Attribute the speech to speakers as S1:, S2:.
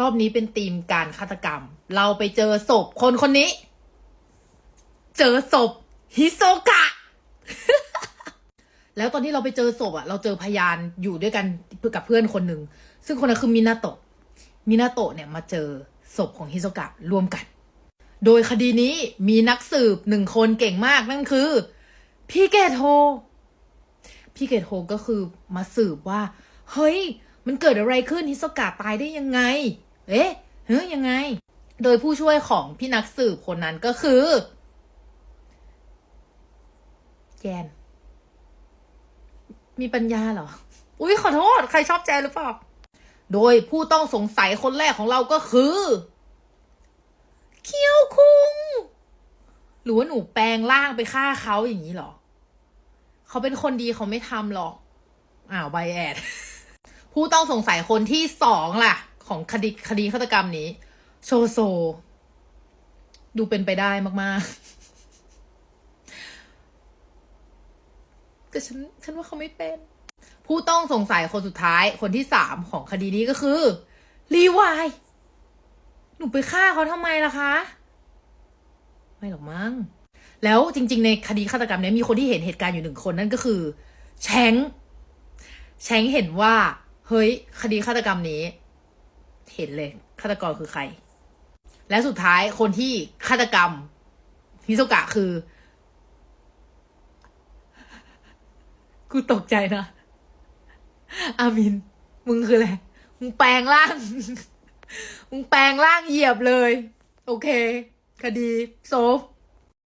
S1: รอบนี้เป็นธีมการฆาตกรรม เราไปเจอศพคนคนนี้ เจอศพฮิโซกะ แล้วตอนที่เราไปเจอศพอะเราเจอพยานอยู่ด้วยกันกับเพื่อนคนหนึ่ง ซึ่งคนนั้นคือมินาโตะ มินาโตะเนี่ยมาเจอศพของฮิโซกะร่วมกัน โดยคดีนี้มีนักสืบหนึ่งคนเก่งมากนั่นคือ พี่เกตโฮ พี่เกตโฮก็คือมาสืบว่า เฮ้ยมันเกิดอะไรขึ้นฮิโซกะตายได้ยังไง เอ๊ะเฮ้ยยังไง โดยผู้ช่วยของพี่นักสืบคนนั้นก็คือแจนมีปัญญาเหรอ อุ้ยขอโทษ ใครชอบแจนหรือเปล่า โดยผู้ต้องสงสัยคนแรกของเราก็คือ เคียวคุง หรือว่าหนูแปลงร่างไปฆ่าเขาอย่างนี้เหรอ เขาเป็นคนดีเขาไม่ทำหรอก อ้าวใบแอด ผู้ต้องสงสัยคนที่สองล่ะ ของคดีคดีฆาตกรรมนี้ โชโซ ดูเป็นไปได้มาก ๆ แต่ฉันฉันว่าเขาไม่เป็น ผู้ต้องสงสัยคนสุดท้ายคนที่สามของคดีนี้ก็คือรีวายหนูไปฆ่าเขาทำไมล่ะคะ ไม่หรอกมั้งแล้วจริง ๆ ในคดีฆาตกรรมนี้มีคนที่เห็นเหตุการณ์อยู่หนึ่งคนนั่นก็คือ แชงแชงเห็นว่า เฮ้ย คดีฆาตกรรมนี้ เห็นเลยฆาตกรคือใคร และสุดท้ายคนที่ฆาตกรรมฮิโซกะคือ กูตกใจนะ อามิน มึงคืออะไร มึงแปลงร่าง มึงแปลงร่างเหยียบเลย โอเค คดี โซฟ